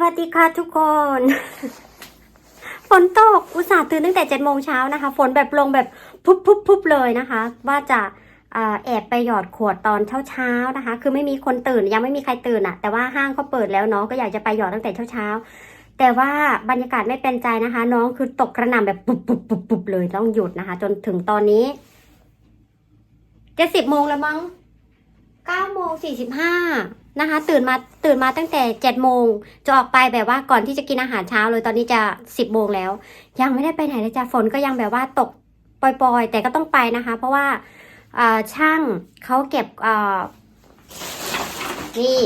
วัสดีค่ะทุกคน ฝนตก อุตส่าห์ตื่นตั้งแต่เจ็ดโมงเช้านะคะ ฝนแบบลงแบบพุบพุบพุบเลยนะคะ ว่าจะแอบไปหยอดขวดตอนเช้าเช้าๆนะคะ คือไม่มีคนตื่นยังไม่มีใครตื่นอะแต่ว่าห้างเขาเปิดแล้วน้องก็อยากจะไปหยอดตั้งแต่เช้าเช้าๆ แต่ว่าบรรยากาศไม่เป็นใจนะคะ น้องคือตกกระหน่ำแบบปุบปุบปุบปุบเลยต้องหยุดนะคะ จนถึงตอนนี้จะสิบโมงแล้วมั้งเก้าโมงสี่สิบห้า นะคะ ตื่นมาตื่นมาตั้งแต่เจ็ดโมงจะออกไปแบบว่าก่อนที่จะกินอาหารเช้าเลยตอนนี้จะสิบโมงแล้ว ยังไม่ได้ไปไหนเลยจ้ะฝนก็ยังแบบว่าตกปล่อยๆ แต่ก็ต้องไปนะคะ เพราะว่าช่างเขาเก็บนี่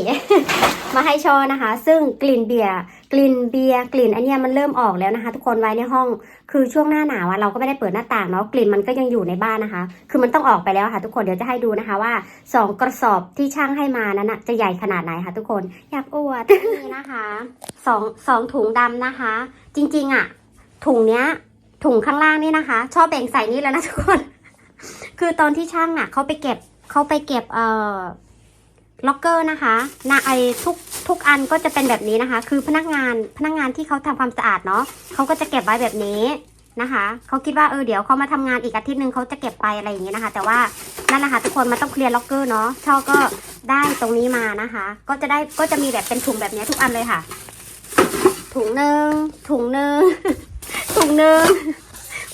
มาให้ชอนะคะ ซึ่งกลิ่นเบียร์ กลิ่นเบียร์กลิ่นอันเนี้ยมันเริ่มออกแล้วนะคะ ทุกคนไว้ในห้อง คือช่วงหน้าหนาวอะเราก็ไม่ได้เปิดหน้าต่างเนาะกลิ่นมันก็ยังอยู่ในบ้านนะคะ คือมันต้องออกไปแล้วค่ะ ทุกคนเดี๋ยวจะให้ดูนะคะว่าสองกระสอบที่ช่างให้มานั้นนะจะใหญ่ขนาดไหนคะทุกคนอยากอวดนี่นะคะสองสองถุงดำนะคะ จริงๆอะถุงเนี้ยถุงข้างล่างนี่นะคะ ชอบแบ่งใส่นี่แล้วนะทุกคน คือตอนที่ช่างอะเขาไปเก็บเขาไปเก็บเอ่อ ล็อกเกอร์นะคะนะไอทุกทุกอันก็จะเป็นแบบนี้นะคะ คือพนักงานพนักงานที่เขาทำความสะอาดเนาะเขาก็จะเก็บไว้แบบนี้นะคะเขาคิดว่าเออเดี๋ยวเขามาทำงานอีกอาทิตย์หนึ่งเขาจะเก็บไปอะไรอย่างเงี้ยนะคะ แต่ว่านั่นแหละค่ะทุกคนมันต้องเคลียร์ล็อกเกอร์เนาะช่อก็ได้ตรงนี้มานะคะ ก็จะได้ก็จะมีแบบเป็นถุงแบบนี้ทุกอันเลยค่ะ ถุงหนึ่งถุงหนึ่งถุงหนึ่ง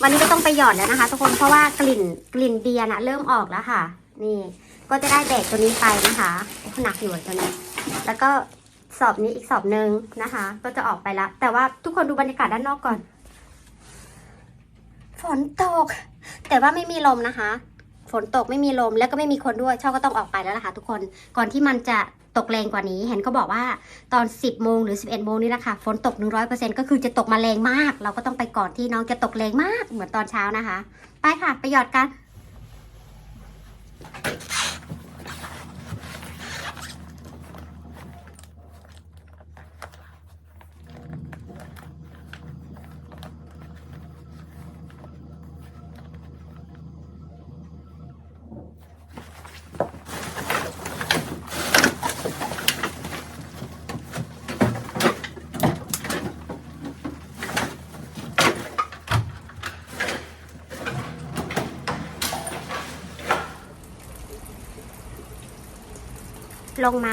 วันนี้ก็ต้องไปหยอดแล้วนะคะ ทุกคนเพราะว่ากลิ่นกลิ่นเบียร์นะเริ่มออกแล้วค่ะ นี่ก็จะได้แบกตัวนี้ไปนะคะ หนักอยู่ตัวนี้ แล้วก็สอบนี้อีกสอบหนึ่งนะคะ ก็จะออกไปละแต่ว่าทุกคนดูบรรยากาศด้านนอกก่อน ฝนตก แต่ว่าไม่มีลมนะคะ ฝนตกไม่มีลมแล้วก็ไม่มีคนด้วยช่อก็ต้องออกไปแล้วล่ะค่ะทุกคนก่อนที่มันจะตกแรงกว่านี้ เห็นเขาบอกว่าตอน 10 โมงหรือ 11 โมงนี่แหละค่ะ ฝนตก 100%ก็คือจะตกมาแรงมาก เราก็ต้องไปก่อนที่น้องจะตกแรงมากเหมือนตอนเช้านะคะ ไปค่ะ ไปหยอดกัน ลงมา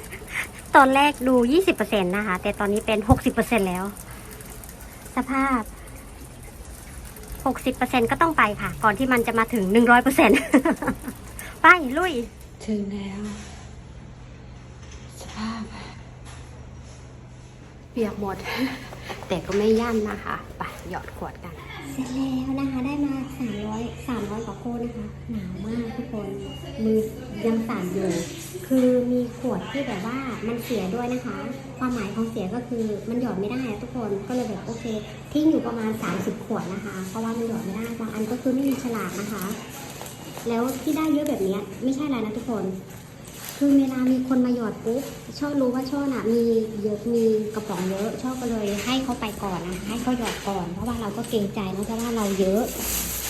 60%ตอนแรกดู 20%นะคะ แต่ตอนนี้เป็น 60%แล้ว สภาพ 60%ก็ต้องไปค่ะ ก่อนที่มันจะมาถึง 100%ไป ลุย ถึงแล้ว สภาพ เปียกหมด แต่ก็ไม่ย่ำนะคะ ไป หยอดขวดกัน เสร็จแล้วนะคะ ได้มา 300 300กว่าโคนะคะ หนาวมากทุกคน มือยังสั่นอยู่คือมีข วดที่แบบว่ามันเสียด้วยนะคะ ความหมายของเสียก็คือมันหยอดไม่ได้อะทุกคนก็เลยแบบโอเคทิ้งอยู่ประมาณ 30 ขวดนะคะ เพราะว่ามันหยอดไม่ได้บางอันก็คือไม่มีฉลากนะคะ แล้วที่ได้เยอะแบบนี้ไม่ใช่อะไรนะทุกคนคือเวลามีคนมาหยอดปุ๊บช่อรู้ว่าช่อน่ะมีเยอะมีกระป๋องเยอะช่อก็เลยให้เขาไปก่อนนะคะให้เขาหยอดก่อน เพราะว่าเราก็เกรงใจนะเพราะว่าเราเยอะ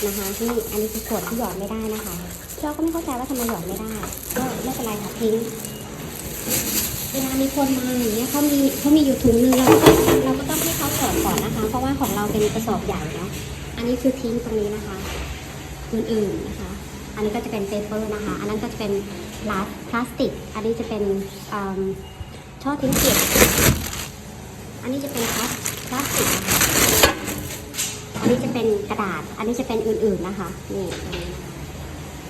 นะคะที่อันนี้คือขวดที่หยอดไม่ได้นะคะช่อก็ไม่เข้าใจว่าทำไมหยอดไม่ได้ ก็ไม่เป็นไรค่ะทิ้ง เวลามีคนมาอย่างเงี้ยเขามีเขามีอยู่ถุงนึงเราก็ต้องเราก็ต้องให้เขาหยอดก่อนนะคะ เพราะว่าของเราเป็นกระสอบใหญ่เนาะอันนี้คือทิ้งตรงนี้นะคะอื่นๆนะคะ อันนี้ก็จะเป็นเปเปอร์นะคะ อันนั้นก็จะเป็นลาสพลาสติก อันนี้จะเป็นช่อทิ้งเก็บอันนี้จะเป็นพลาสพลาสติกนะคะอันนี้จะเป็นกระดาษ อันนี้จะเป็นอื่นๆนะคะ นี่น